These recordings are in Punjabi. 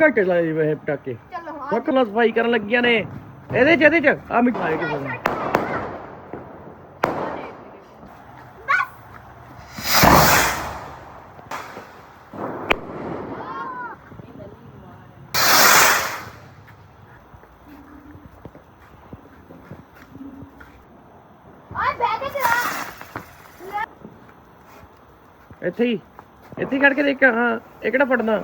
ਘੰਟੇ ਲਾਏ ਵੇ ਪਟਾਕੇ। ਚਲੋ ਹਾਂ ਫੱਕ ਨਾਲ ਸਫ਼ਾਈ ਕਰਨ ਲੱਗੀਆਂ ਨੇ। ਇਹਦੇ ਚ ਇਹਦੇ ਚ। ਆ ਮਿਠਾਈ ਕਿਸੇ ਨੇ। ਇੱਥੇ ਹੀ। ਇੱਥੇ ਹੀ ਕੱਢ ਕੇ ਦੇਖ, ਹਾਂ, ਇਹ ਕਿਹੜਾ ਫੜਨਾ?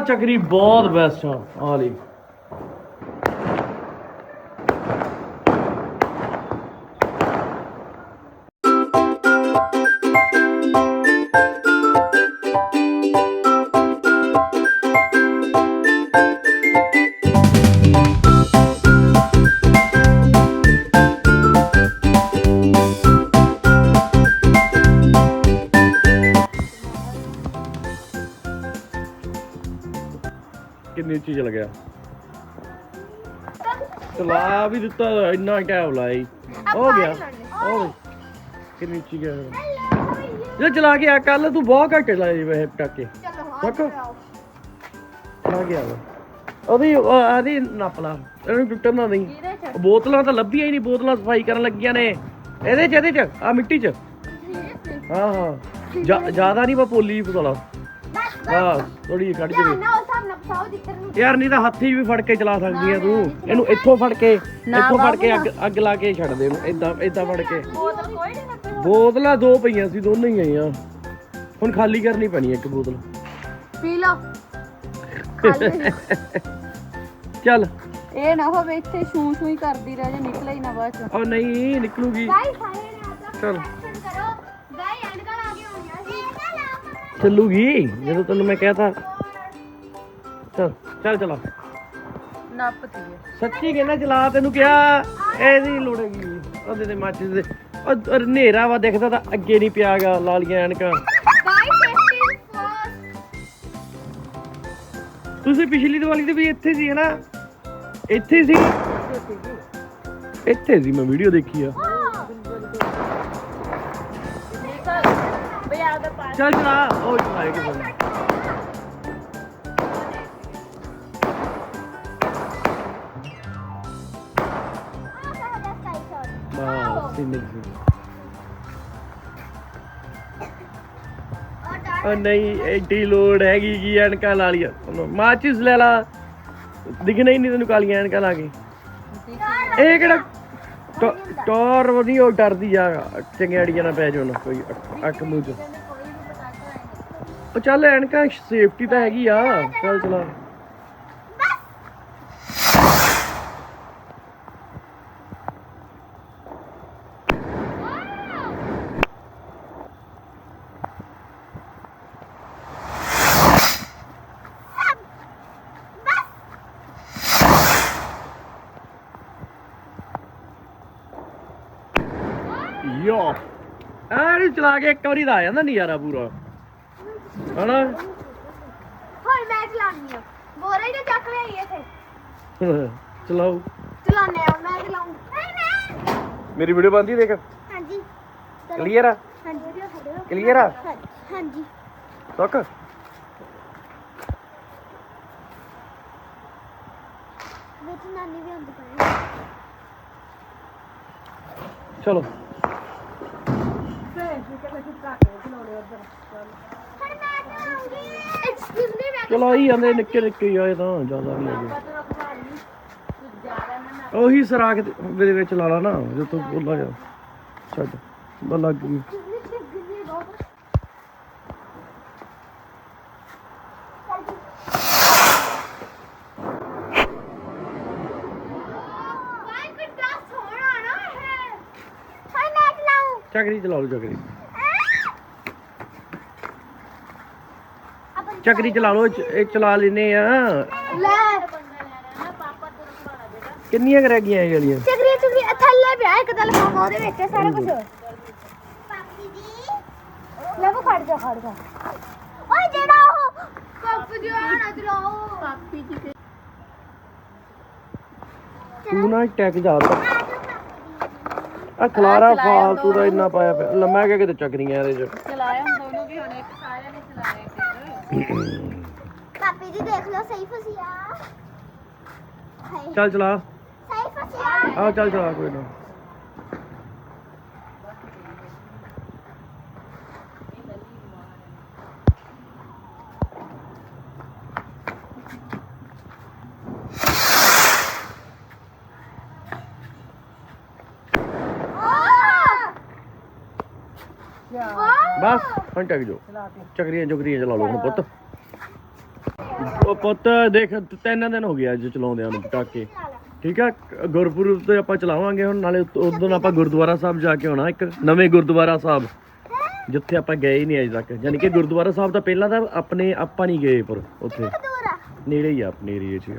ਆ ਚੱਕਰੀ ਬਹੁਤ ਬੈਸਟ ਆ ਚਲਾ ਵੀ ਦਿੱਤਾ ਇੰਨਾ ਟਾਈਮ ਲਾਈ ਹੋ ਗਿਆ। ਹੋ। ਕਿੰਨੀ ਉੱਚੀ ਗਿਆ ਜੇ ਚਲਾ ਕੇ ਆ ਕੱਲ ਤੂੰ ਬਹੁਤ ਘੱਟ ਲਾਏ ਵੇ ਪਟਾਕੇ। ਚਲਾਓ। ਚਲਾ ਗਿਆ ਵਾ ਉਹਦੀ ਉਹ ਆਦੀ ਨੱਪ ਲਾ ਇਹਨੂੰ ਟੁੱਟਣ ਨਹੀਂ। ਬੋਤਲਾਂ ਤਾਂ ਲੱਭੀਆਂ ਹੀ ਨਹੀਂ ਬੋਤਲਾਂ ਸਫ਼ਾਈ ਕਰਨ ਲੱਗੀਆਂ ਨੇ। ਇਹਦੇ ਚ ਇਹਦੇ ਚ ਆ ਮਿੱਟੀ ਚ। ਹਾਂ ਹਾਂ। ਜ਼ਿਆਦਾ ਨਹੀਂ ਬਾ ਪੋਲੀ ਪਤਲਾ ਹਾਂ ਥੋੜੀ ਕੱਢ ਕੇ ਫਸਾਓ ਜਿੱਧਰ ਨੂੰ। ਯਾਰ ਨਹੀਂ ਤਾਂ ਹੱਥੀ ਵੀ ਫੜ ਕੇ ਚਲਾ ਸਕਦੀ ਆ ਤੂੰ। ਇਹਨੂੰ ਇੱਥੋਂ ਫੜ ਕੇ ਇੱਥੋਂ ਫੜ ਕੇ ਅੱਗ ਅੱਗ ਲਾ ਕੇ ਛੱਡ ਦੇ ਇਹਨੂੰ ਇਦਾਂ ਇਦਾਂ ਫੜ ਕੇ। ਬੋਤਲ ਕੋਈ ਨਹੀਂ ਨੱਪੇ ਬੋਤਲਾਂ ਦੋ ਪਈਆਂ ਸੀ ਦੋਨੋਂ ਹੀ ਆਈਆਂ। ਹੁਣ ਖਾਲੀ ਕਰਨੀ ਪੈਣੀ ਇੱਕ ਬੋਤਲ। ਪੀ ਲਓ। ਖਾਲੀ। ਚੱਲ। ਇਹ ਨਾ ਹੋਵੇ ਇੱਥੇ ਸ਼ੂ ਸ਼ੂ ਹੀ ਕਰਦੀ ਰਹਿ ਜੇ ਨਿਕਲੇ ਹੀ ਨਾ ਬਾਅਦ ਚ। ਉਹ ਨਹੀਂ ਨਿਕਲੂਗੀ। ਗਾਈ ਸਾਰੇ ਨੇ ਆਪਣਾ ਕਰੋ। ਚੱਲੂਗੀ ਜਦੋਂ ਤੈਨੂੰ ਮੈਂ ਕਹਿ ਤਾ ਚੱਲ ਚੱਲ। ਨੱਪਤੀ ਹੈ। ਸੱਚੀ ਕਹਿੰਦਾ ਚਲਾ ਤੈਨੂੰ ਕਿਹਾ ਇਹਦੀ ਲੋੜ ਹੈਗੀ ਉਹਦੇ ਤੇ ਮਾਚਿਸ ਦੇ ਉਹ ਹਨੇਰਾ ਵਾ ਦਿਖਦਾ ਤਾਂ ਅੱਗੇ ਨਹੀਂ ਪਿਆਗਾ ਲਾਲੀਆਂ ਐਨਕਾਂ। ਤੁਸੀਂ ਪਿਛਲੀ ਦੀਵਾਲੀ ਤੇ ਵੀ ਇੱਥੇ ਸੀ ਹਨਾ? ਇੱਥੇ ਸੀ? ਇੱਥੇ ਸੀ ਮੈਂ ਵੀਡੀਓ ਦੇਖੀ ਆ। ਚੱਲ ਚਲਾ। ਉਹ ਚਲਾਏ ਕਿਸੇ ਨੇ ਉਹ ਨਹੀਂ ਐਡੀ ਲੋੜ ਹੈਗੀ ਕੀ ਐਨਕਾਂ ਲਾ ਲਿਆ ਮਾਚਿਸ ਲੈ ਲਾ। ਦਿਖਣਾ ਹੀ ਨਹੀਂ ਤੈਨੂੰ ਕਾਲੀਆਂ ਐਨਕਾਂ ਲਾ ਕੇ। ਇਹ ਕਿਹੜਾ ਟੋ- ਟੋਰ ਵਧੀ ਉਹ ਡਰਦੀ ਆ। ਚੰਗਿਆੜੀਆਂ ਨਾ ਪੈ ਜਾਣ ਕੋਈ ਅੱਖ- ਅੱਖ ਮੂੰਹ ਚ। ਉਹ ਚੱਲ ਐਨਕਾਂ ਸੇਫਟੀ ਤਾਂ ਹੈਗੀ ਆ। ਚੱਲ ਚਲਾ। ਕੇ ਇੱਕ ਵਾਰੀ ਦਾ ਆ ਜਾਂਦਾ ਨਜ਼ਾਰਾ ਪੂਰਾ। ਹਨਾ? ਹੋਏ ਮੈਂ ਚਲਾਉਣੀ ਆ ਬੋਰੇ ਦੇ ਚੱਕ ਲਈ ਇੱਥੇ। ਚਲਾਓ। ਚਲਾਉਣੇ ਆ ਮੈਂ ਚਲਾਉਂ ਮੇਰੀ ਵੀਡੀਓ ਬੰਦੀ ਦੇਖ। ਹਾਂਜੀ। ਕਲੀਅਰ ਆ? ਹਾਂਜੀ ਕਲੀਅਰ ਆ? ਹਾਂਜੀ ਸੁੱਕ ਵਿੱਚ ਨਾਨੀ ਵੀ ਹੁੰਦੀ ਪਈ ਚਲੋ ਹੁਣ ਮੈਂ ਚਲਾਉਂਗੀ ਐਕਸਕਿਊਜ਼ ਮੀ ਮੈਂ ਚਲੋ ਆਈ ਜਾਂਦੇ ਨਿੱਕੇ ਨਿੱਕੇ ਹੀ ਆਏ ਤਾਂ ਜ਼ਿਆਦਾ ਨਹੀਂ ਹੈਗੇ ਉਹੀ ਸਰਾਖ ਦੇ ਦੇ ਵਿੱਚ ਲਾ ਲਾ ਨਾ ਜੇ ਤੂੰ ਬੋਲਾ ਜਾ ਛੱਡ ਬਸ ਲੱਗ ਗਈ ਗਿੱਲੀ ਬਹੁਤ ਵਾਈ ਕਿੱਡਾ ਸੋਹਣਾ ਨਾ ਇਹ ਹਾਏ ਮੈਂ ਚਲਾਉਂ ਚੱਕਰੀ ਚਲਾ ਲਓ ਚੱਕਰੀ ਚੱਕਰੀ ਚਲਾ ਲਓ ਇਹ ਚ- ਇਹ ਚਲਾ ਲੈਨੇ ਆ। ਲੈ ਕਿੰਨੀਆਂ ਕੁ ਰਹਿ ਗਈਆਂ ਇਹ ਵਾਲੀਆਂ? ਚਗਰੀ ਚਗਰੀ ਥੱਲੇ ਪਿਆ ਇੱਕ ਤਾਂ ਲਫਾਫਾ ਉਹਦੇ ਵਿੱਚ ਹੈ ਸਾਰਾ ਕੁਝ ਲੈ ਉਹ ਖੜ ਜਾ ਖੜ ਜਾ। ਓਏ ਜਿਹੜਾ ਉਹ ਕੱਪ ਜਿਹਾ ਨਾ ਚਲਾਓ ਪਾਪੀ ਜੀ ਤੇ ਨਾ ਟੈਕ ਜਾ ਆ ਖਲਾਰਾ ਫਾਲਤੂ ਦਾ ਇੰਨਾ ਪਾਇਆ ਪਿਆ। ਲੈ ਮੈਂ ਕਿਹਾ ਕਿਤੇ ਚੱਕਰੀਆਂ ਇਹਦੇ ਚ। ਚਲਾਇਆ ਹੁੰਦਾ ਉਹਨੂੰ ਵੀ ਹੁਣ ਪਾਪੀ ਜੀ ਦੇਖ ਲਓ ਸਹੀ ਫਸਿਆ। ਹਾਏ। ਚੱਲ ਚਲਾ। ਸਹੀ ਫਸਿਆ। ਆ ਚੱਲ ਚਲਾ ਕੋਈ ਨਾ। ਬਸ ਹੁਣ ਟੈਕ ਜੋ। ਚੱਕਰੀਆਂ ਚੁਕਰੀਆਂ ਚਲਾ ਲਓ ਹੁਣ ਪੁੱਤ। ਉਹ ਪੁੱਤ ਦੇਖ ਤਿੰਨ ਦਿਨ ਹੋ ਗਿਆ ਅੱਜ ਚਲਾਉਂਦਿਆਂ ਨੂੰ ਪਟਾਕੇ। ਠੀਕ ਆ? ਗੁਰਪੁਰਬ ਤੇ ਆਪਾਂ ਚਲਾਵਾਂਗੇ ਹੁਣ ਨਾਲੇ ਉਦੋਂ ਆਪਾਂ ਗੁਰਦੁਆਰਾ ਸਾਹਿਬ ਜਾ ਕੇ ਆਉਣਾ ਇੱਕ ਨਵੇਂ ਗੁਰਦੁਆਰਾ ਸਾਹਿਬ ਜਿੱਥੇ ਆਪਾਂ ਗਏ ਹੀ ਨਹੀਂ ਅਜੇ ਤੱਕ। ਯਾਨੀ ਕਿ ਗੁਰਦੁਆਰਾ ਸਾਹਿਬ ਤਾਂ ਪਹਿਲਾਂ ਤਾਂ ਆਪਣੇ ਆਪਾਂ ਨਹੀਂ ਗਏ ਪਰ ਉੱਥੇ। ਨੇੜੇ ਹੀ ਆ ਆਪਣੇ ਏਰੀਏ 'ਚ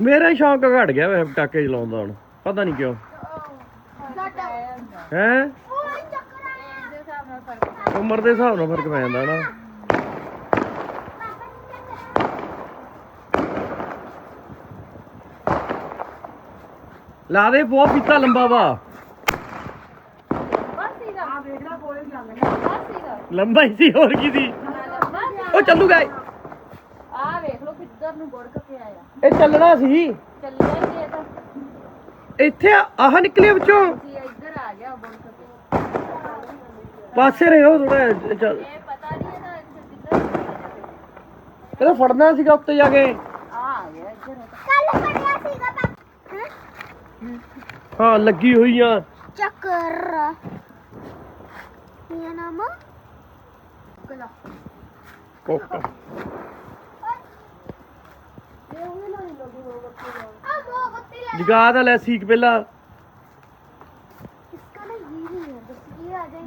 ਮੇਰਾ ਸ਼ੌਂਕ ਘਟ ਗਿਆ ਵੈਸੇ ਪਟਾਕੇ ਚਲਾਉਣ ਦਾ ਹੁਣ ਪਤਾ ਨਹੀਂ ਕਿਉਂ। ਹੈ ਓਏ ਚੱਕਰ ਆਇਆ ਦੇ ਹਿਸਾਬ ਨਾਲ ਫ਼ਰਕ ਉਮਰ ਦੇ ਹਿਸਾਬ ਨਾਲ ਫ਼ਰਕ ਪੈ ਜਾਂਦਾ ਨਾ ਲਾ ਦੇ ਬਹੁਤ ਪੀਤਾ ਲੰਬਾ ਵਾ। ਲੰਬਾ ਹੀ ਸੀ ਹੋਰ ਕੀ ਸੀ। ਉਹ ਚੱਲੂਗਾ ਇਹ। ਆ ਵੇਖ ਲਓ ਕਿੱਧਰ ਨੂੰ ਗੁੜਕ ਕੇ ਆਇਆ ਇਹ ਚੱਲਣਾ ਸੀ। ਚੱਲਿਆ ਹੀ ਇਹ ਤਾਂ। ਇੱਥੇ ਆਹ ਨਿਕਲੇ ਵਿੱਚੋਂ ਜੀ ਇੱਧਰ ਆ ਗਿਆ ਗੁੜਕ ਕੇ ਪਾਸੇ ਰਹੋ ਥੋੜਾ ਇਹ ਪਤਾ ਨਹੀਂ ਇਹਦਾ ਇੱਧਰ ਕਿੱਧਰ ਇਹਦਾ ਫੜਨਾ ਸੀਗਾ ਉੱਤੇ ਜਾ ਕੇ ਆ ਆ ਗਿਆ ਇੱਧਰ ਕੱਲ ਫੜਿਆ ਸੀਗਾ ਪਾਪਾ ਹਾਂ ਲੱਗੀ ਹੋਈ ਆ ਚੱਕਰ ਇਹ ਨਾਮ ਕਲਾ ਕੋਕਾ ਆ ਮੋਮਬੱਤੀ ਲੈ ਜਗਾ ਤਾਂ ਲੈ ਸੀਕ ਪਹਿਲਾਂ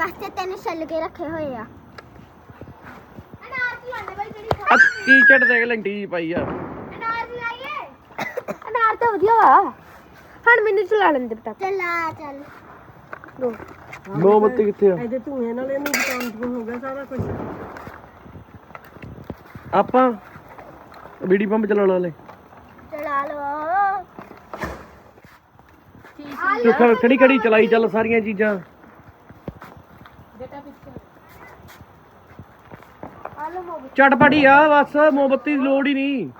ਵਾਸਤੇ ਤਿੰਨ ਛੱਲ ਕੇ ਰੱਖੇ ਹੋਏ ਆ। ਅਨਾਰ ਚਲਾਣੇ ਬਾਈ ਜਿਹੜੀ ਆ ਕੀ ਚੜ ਦੇ ਲੰਟੀ ਜਿਹੀ ਪਾਈ ਆ। ਅਨਾਰ ਚਲਾਈਏ ਅਨਾਰ ਤਾਂ ਵਧੀਆ ਵਾ। ਹੁਣ ਮੈਨੂੰ ਚਲਾ ਲੈਂਦੇ ਪਟਾ ਚਲਾ ਚੱਲ। ਮੋਮਬੱਤੀ ਕਿੱਥੇ ਆ? ਇਹਦੇ ਧੂਏ ਨਾਲ ਇਹਨੂੰ ਦੁਕਾਨ ਹੋ ਗਿਆ ਸਾਰਾ ਕੁਝ ਆਪਾਂ ਬੀੜੀ ਪੰਪ ਚਲਾ ਲਾ ਲੈ ਚਲਾ ਲਓ। ਤੂੰ ਖੜੀ ਖੜੀ ਚਲਾਈ ਚੱਲ ਸਾਰੀਆਂ ਚੀਜ਼ਾਂ ਬੇਟਾ ਪਿੱਛੇ ਆ ਲਓ ਮੋਬ ਆ, ਬਸ, ਮੋਮਬੱਤੀ ਦੀ ਲੋੜ ਹੀ ਨਹੀਂ।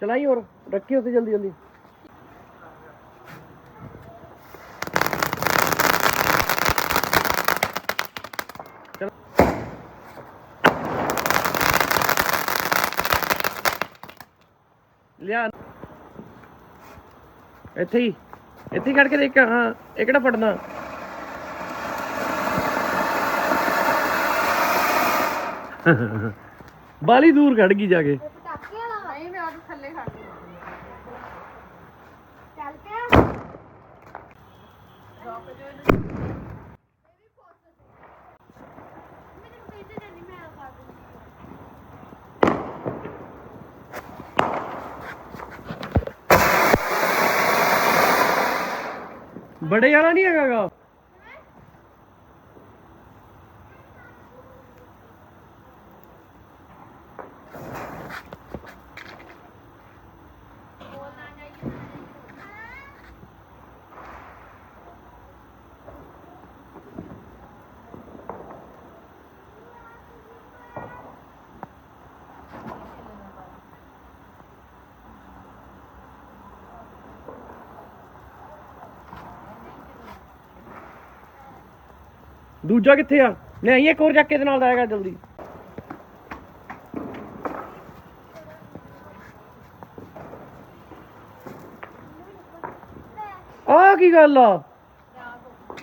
ਚਲਾਈ ਹੋਰ, ਰੱਖੀ ਉੱਥੇ ਜਲਦੀ ਜਲਦੀ। ਲਿਆ। ਇੱਥੇ ਹੀ। ਇੱਥੇ ਕੱਢ ਕੇ ਦੇਖ ਹਾਂ ਇਹ ਕਿਹੜਾ ਫੜਨਾ ਬਾਲੀ ਦੂਰ ਕੱਢ ਗਈ ਜਾ ਕੇ। ਪਟਾਕੇ ਵਾਲਾ ਨਹੀਂ ਮੈਂ ਉਹਦੇ ਥੱਲੇ ਖੜ ਗਈ। ਚੱਲ ਕੇ ਬੜੇ ਵਾਲਾ ਨਹੀਂ ਹੈਗਾਗਾ? ਦੂਜਾ ਕਿੱਥੇ ਆ ਲੈ ਆਈਏ ਇੱਕ ਹੋਰ ਚੱਕ ਕੇ ਇਹਦੇ ਨਾਲ ਆਏਗਾ ਜਲਦੀ ਆ ਕੀ ਗੱਲ ਆ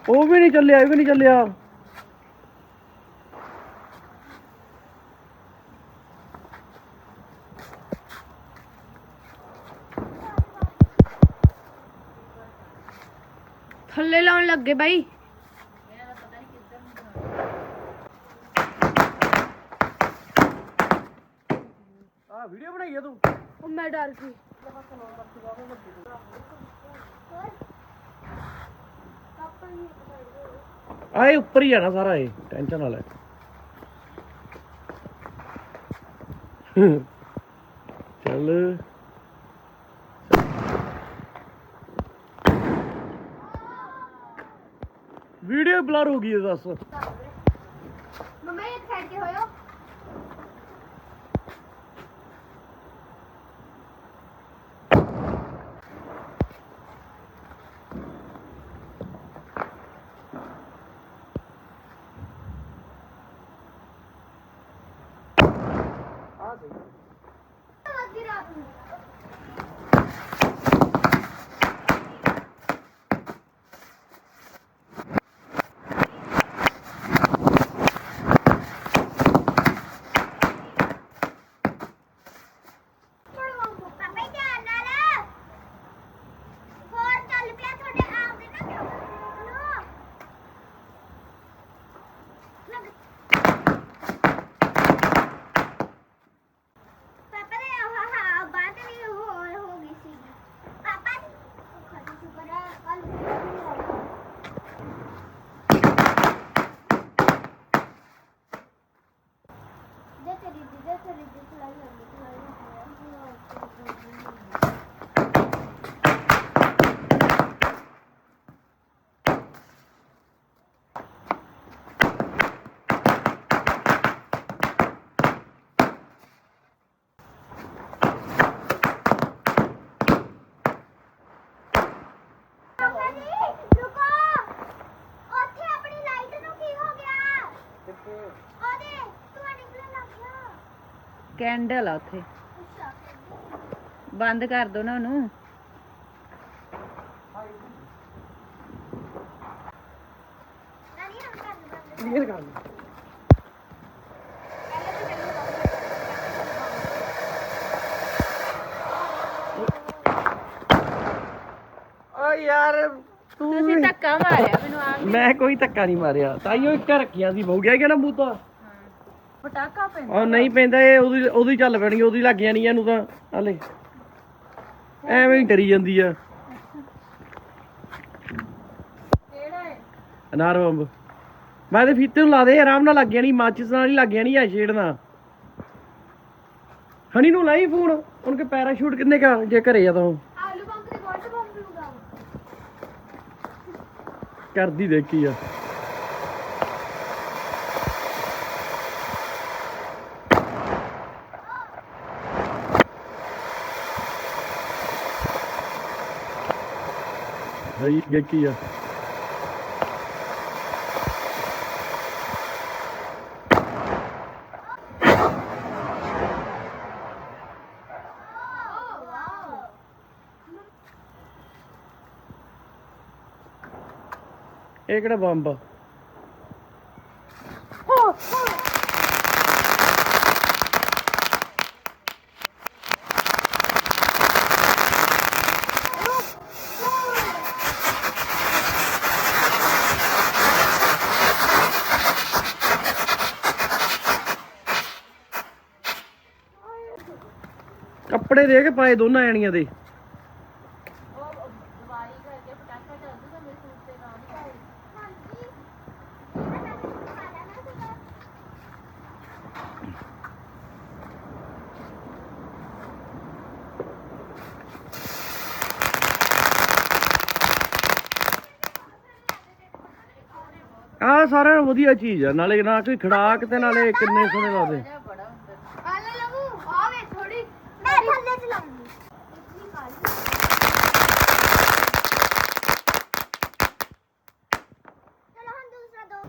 ਉਹ ਵੀ ਨਹੀਂ ਚੱਲਿਆ ਇਹ ਵੀ ਨਹੀਂ ਚੱਲਿਆ ਥੱਲੇ ਲਾਉਣ ਲੱਗੇ ਬਾਈ ਆ ਵੀਡੀਓ ਬਣਾਈ ਆ ਤੂੰ ਉਹ ਮੈਂ ਡਰ ਗਈ ਆ ਇਹ ਉੱਪਰ ਹੀ ਜਾਣਾ ਸਾਰਾ ਇਹ ਟੈਨਸ਼ਨ ਨਾ ਲੈ ਚੱਲ ਵੀਡੀਓ ਬਲਰ ਹੋ ਗਈ ਹੈ ਦੱਸ ਮੰਮਾ ਇੱਕ ਸਾਈਡ ਤੇ ਹੋਇਓ ਅੱਧੀ ਰਾਤ ਨੂੰ ਪੜਵਾਉਂਗਾ ਪਾਪਾ ਹੀ ਧਿਆਨ ਨਾਲ ਹੋਰ ਚੱਲ ਪਿਆ ਤੁਹਾਡੇ ਆਪ ਦੇ ਨਾ ਲੋ ਲੱਗ ਪਾਪਾ ਨੇ ਹਾਂ ਹਾਂ ਬਾਤ ਨਹੀਂ ਹੋ ਹੋ ਗਈ ਸੀ ਪਾਪਾ ਖੜੀ ਸੁਪਰ ਕੱਲ ਦੇ ਤੇਰੀ ਦੀ ਦੇ ਤੇਰੀ ਦੀ ਚਲਾਈ ਹੁੰਦੀ ਚਲਾਈ ਹੁੰਦੀ ਪਾਪਾ ਜੀ ਰੁਕੋ ਉੱਥੇ ਆਪਣੀ ਲਾਈਟ ਨੂੰ ਕੀ ਹੋ ਗਿਆ ਉਹਦੇ ਧੂਆਂ ਨਿਕਲਣ ਲੱਗ ਗਿਆ ਕੈਂਡਲ ਆ ਉੱਥੇ। ਬੰਦ ਕਰ ਦੋ ਨਾ ਉਹਨੂੰ। ਕਲੀਅਰ ਕਰ ਓ ਯਾਰ ਤੂੰ ਤੁਸੀਂ ਧੱਕਾ ਮਾਰਿਆ ਮੈਨੂੰ ਆ ਮੈਂ ਕੋਈ ਧੱਕਾ ਨਹੀਂ ਮਾਰਿਆ। ਤਾਈਓ ਇੱਕ ਰੱਖੀਆਂ ਸੀ ਹੋ ਗਿਆ ਕਿ ਨਾ ਮੂੰਹ ਤਾਂ ਪਟਾਕਾ ਪੈਂਦਾ ਉਹ ਨਹੀਂ ਪੈਂਦਾ ਇਹ ਉਹਦੀ ਉਹਦੀ ਚੱਲ ਪੈਣੀ ਉਹਦੀ ਲੱਗ ਜਾਣੀ ਇਹਨੂੰ ਤਾਂ ਹਲੇ। ਐਵੇਂ ਹੀ ਡਰੀ ਜਾਂਦੀ ਆ। ਕਿਹੜਾ ਹੈ ਅਨਾਰ ਬੰਬ। ਮੈਂ ਤੇ ਫੀਤੇ ਨੂੰ ਲਾ ਦੇ ਆਰਾਮ ਨਾਲ ਲੱਗ ਜਾਣੀ ਮਾਚਿਸ ਨਾਲ ਹੀ ਲੱਗ ਜਾਣੀ ਆ ਛੇੜਨਾ ਹਣੀ ਨੂੰ ਲਾਈ ਫੋਨ ਉਹਨਕੇ ਪੈਰਾਸ਼ੂਟ ਕਿੰਨੇ ਕਾ ਜੇ ਘਰੇ ਆ ਤਾਂ ਉਹ। ਆਲੂ ਬੰਬ ਤੇ ਗੋਲਡ ਬੰਬ ਲੂਗਾ। ਕਰਦੀ ਦੇਖੀ ਆ। ਹਈ ਦੇਖੀ ਆ ਇਹ ਕਿਹੜਾ ਬੰਬ ਦੇ ਕੇ ਪਾਏ ਦੋਨਾਂ ਐਣੀਆਂ ਦੇ। ਆ ਸਾਰਿਆਂ ਨੂੰ ਵਧੀਆ ਚੀਜ਼ ਆ, ਨਾਲੇ ਨਾ ਕੋਈ ਖੜਾਕ ਤੇ ਨਾਲੇ ਕਿੰਨੇ ਸੋਹਣੇ ਲੱਗਦੇ ਆ ਲੈ ਲਵੂ ਆ ਵੇ ਥੋੜੀ ਮੈਂ ਥੱਲੇ ਚਲਾਉਂਗੀ ਇਤਨੀ ਕਾਲੀ ਚਲੋ ਹੁਣ ਦੂਸਰਾ ਦੋ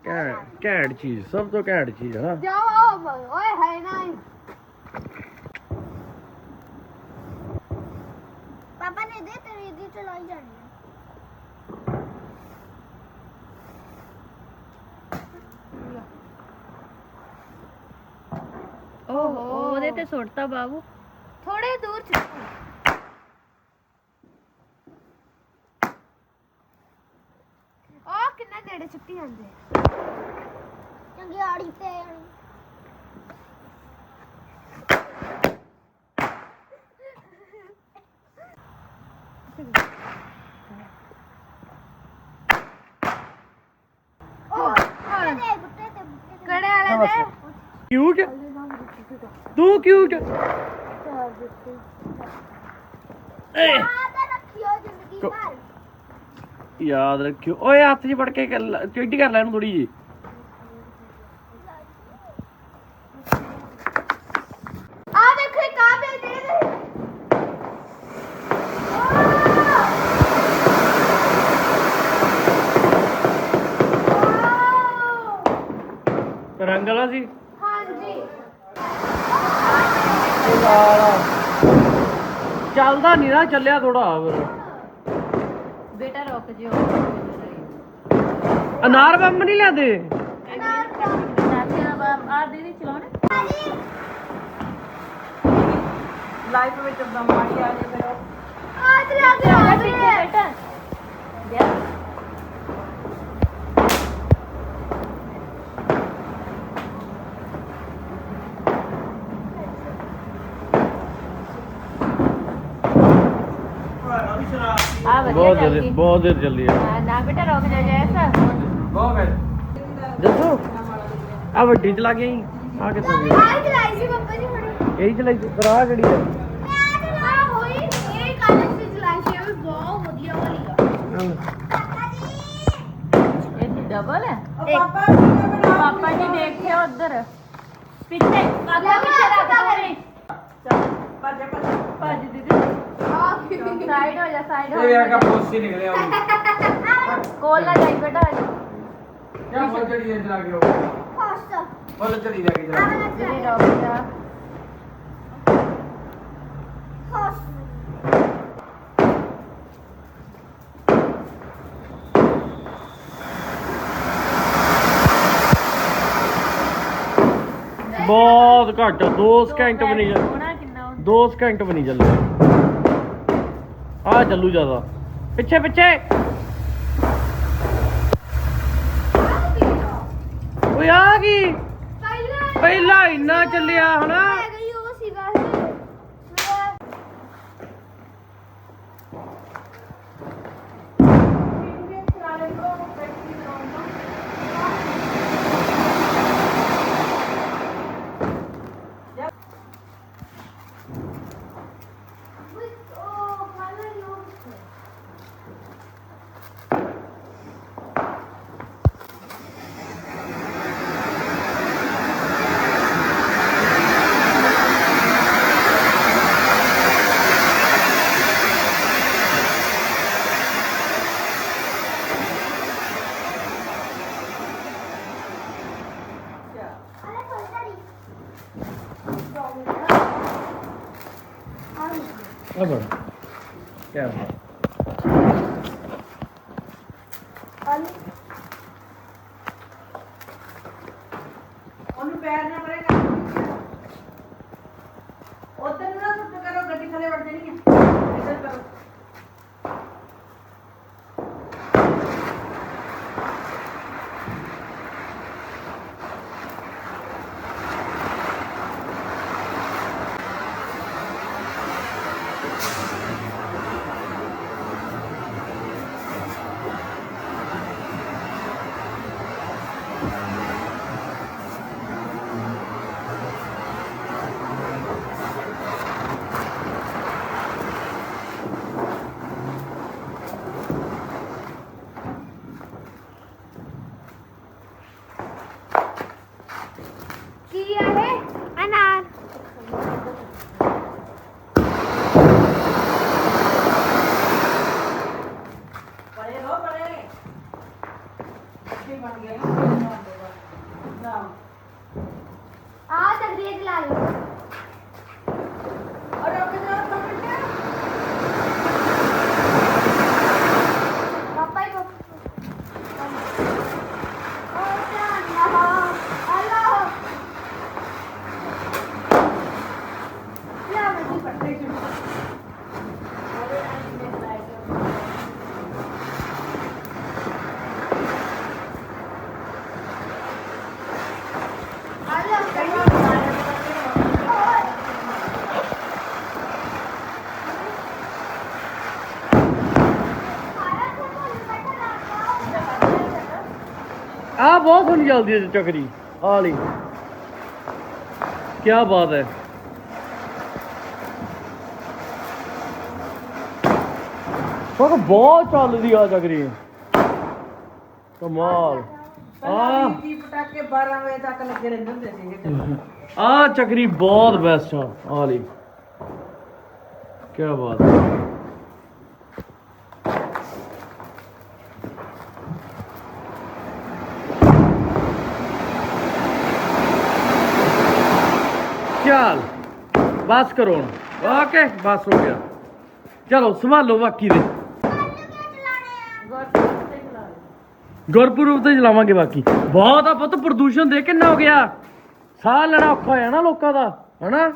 ਘੈਂਟ ਘੈਂਟ ਚੀਜ਼ ਸਭ ਤੋਂ ਘੈਂਟ ਚੀਜ਼ ਹੈ ਨਾ। ਜਾਓ ਓਏ ਹੈ ਨਾ ਪਾਪਾ ਨੇ ਦੇ ਤੇਰੀ ਦੀ ਚਲਾਈ ਜਾਣੀ ਹੈ। ਓਹੋ। ਉਹਦੇ ਤੇ ਸੁੱਟਤਾ ਬਾਬੂ। ਥੋੜੇ ਦੂਰ ਚ ਆ ਕਿੰਨਾ ਨੇੜੇ ਜਾਂਦੇ ਆੜੀ ਤੇ? ਕੜੇ ਵਾਲੇ ਦੇ ਕਿਊਟ ਤੂੰ ਕਿਊਟ ਏ। ਯਾਦ ਰੱਖਿਓ ਜ਼ਿੰਦਗੀ ਕੋ- ਭਰ। ਯਾਦ ਰੱਖਿਓ। ਓਏ ਹੱਥ 'ਚ ਫੜ ਕੇ ਚਿੱਟੀ ਕਰ ਲੈ ਇਹਨੂੰ ਥੋੜੀ ਜੀ ਆ ਦੇਖੋ ਇਹ ਕਾ ਦੇ ਦੇ ਦੇ ਰੰਗ ਵਾਲਾ ਸੀ ਹਾਂਜੀ ਚੱਲਦਾ ਨਹੀਂ ਨਾ ਚੱਲਿਆ ਥੋੜਾ ਬੇਟਾ ਰੁਕ ਜਿਓ। ਅਨਾਰ ਬੰਬ ਨਹੀਂ ਲਿਆਦੇ? ਆ ਦੀਦੀ ਚਲਾਉਣਾ ਲਾਈਫ ਵਿੱਚ ਬ੍ਰਹਮਾਣੀ ਆ ਜੇ ਫਿਰ। ਆ ਤੇ ਆ ਤੇ ਆ ਤੇ ਬੇਟਾ ਦੇ ਆ ਵਧੀਆ ਬਹੁਤ ਚੱਲ ਦੇਰ ਗਈ ਬਹੁਤ ਦੇਰ ਚੱਲੀ ਆ। ਹਾਂ, ਨਾ ਬੇਟਾ ਰੁਕ ਜਾ ਜੈਸਾ ਦੱਸੋ। ਆ ਵੱਡੀ ਚਲਾ ਗਈ ਆ ਕਿੱਥੇ ਗਈ ਆ? ਚਲਾਈ ਸੀ ਬੱਬਾ ਜੀ ਹੁਣੇ। ਇਹੀ ਚਲਾਈ ਸੀ, ਪਰ ਆ ਕਿਹੜੀ ਆ? ਮੈਂ ਆ ਚਲਾ ਹੋਈ ਇਹ ਕੱਲ ਸੀ ਚਲਾਈ ਸੀ ਇਹ ਵੀ ਬਹੁਤ ਵਧੀਆ ਵਾਲੀ ਆ। ਪਾਪਾ ਜੀ। ਇਹ ਡਬਲ ਹੈ ਪਾਪਾ ਪਾਪਾ ਜੀ ਦੇਖਿਓ ਉਧਰ। ਪਿੱਛੇ ਪਾਪਾ ਪਿੱਛੇ ਰੱਖ ਦੋ। ਭੱਜ ਭੱਜ। ਦੀਦੀ। ਸਾਈਡ ਹੋ ਜਾ ਸਾਈਡ ਹੋ ਜਾ। ਪੋਸੀ ਨਿਕਲਿਆ ਉਹ ਕੋਲ ਨਾ ਜਾਈ ਬੇਟਾ ਕਿਆ ਫੁੱਲ ਚੜੀ ਇੰਜ ਲੱਗ ਗਿਆ ਫਾਸਟ ਫੁੱਲ ਚੜੀ ਲੱਗ ਆ ਗਿਆ ਵਾਲਾ ਦੀਦੀ ਚਲਾ ਰੁਕ ਜਾ ਫਾਸਟ ਬਹੁਤ ਘੱਟ 2 ਸਕਿੰਟ ਵੀ ਨਹੀਂ ਚੱਲ ਹੋਣਾ ਕਿੰਨਾ ਹੁੰਦਾ? 2 ਸਕਿੰਟ ਵੀ ਨਹੀਂ ਚੱਲਿਆ। ਆ ਚੱਲੂ ਜ਼ਿਆਦਾ। ਪਿੱਛੇ ਪਿੱਛੇ। ਓਏ ਆ ਕੀ? ਪਹਿਲਾਂ ਪਹਿਲਾਂ ਇੰਨਾ ਚੱਲਿਆ ਹਨਾ ਆ ਗਈ ਉਹ ਸੀਗਾ ਇਹ। ਉਹ ਕਾਲਾ ਲੋਕ ਅਰੇ ਫਲਟਰੀ ਆ ਬੜ ਕਿਆ ਬਾਤ। ਉਹਨੂੰ ਪੈਰ ਨਾ ਪਰੇ ਕਰ। ਉਧਰ ਨਾ ਸੁੱਟ ਕਰੋ, ਗੱਡੀ ਥੱਲੇ ਵੜ ਜਾਣੀ ਹੈ ਇੱਧਰ ਕਰੋ। ਬਹੁਤ ਸੋਹਣੀ ਚੱਲਦੀ ਹੈ ਚੱਕਰੀ। ਆ ਲਈ। ਕੀ ਬਾਤ ਹੈ। ਉਹ ਬਹੁਤ ਚੱਲਦੀ ਆ ਚੱਕਰੀ। ਕਮਾਲ। ਆ। ਕੀ ਪਟਾਕੇ 12 ਵਜੇ ਤੱਕ ਲੱਗੇ ਰਹਿੰਦੇ ਹੁੰਦੇ ਸੀਗੇ ਆ ਚੱਕਰੀ ਬਹੁਤ ਬੈਸਟ ਆ। ਆ ਲਈ। ਕੀ ਬਾਤ ਹੈ ਚੱਲ ਬਸ ਕਰੋ ਹੁਣ। ਓਕੇ ਬਸ ਹੋ ਗਿਆ। ਚਲੋ, ਸੰਭਾਲੋ ਬਾਕੀ ਦੇ। ਗੁਰਪੁਰਬ ਤੇ ਚਲਾਵਾਂਗੇ ਬਾਕੀ। ਬਹੁਤ ਆ ਪੁੱਤ, ਪ੍ਰਦੂਸ਼ਣ ਦੇ ਕਿੰਨਾ ਹੋ ਗਿਆ। ਸਾਹ ਲੈਣਾ ਔਖਾ ਹੋਇਆ ਨਾ ਲੋਕਾਂ ਦਾ, ਹਨਾ?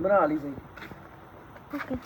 ਬਣਾ ਲਈ ਸਹੀ। ਓਕੇ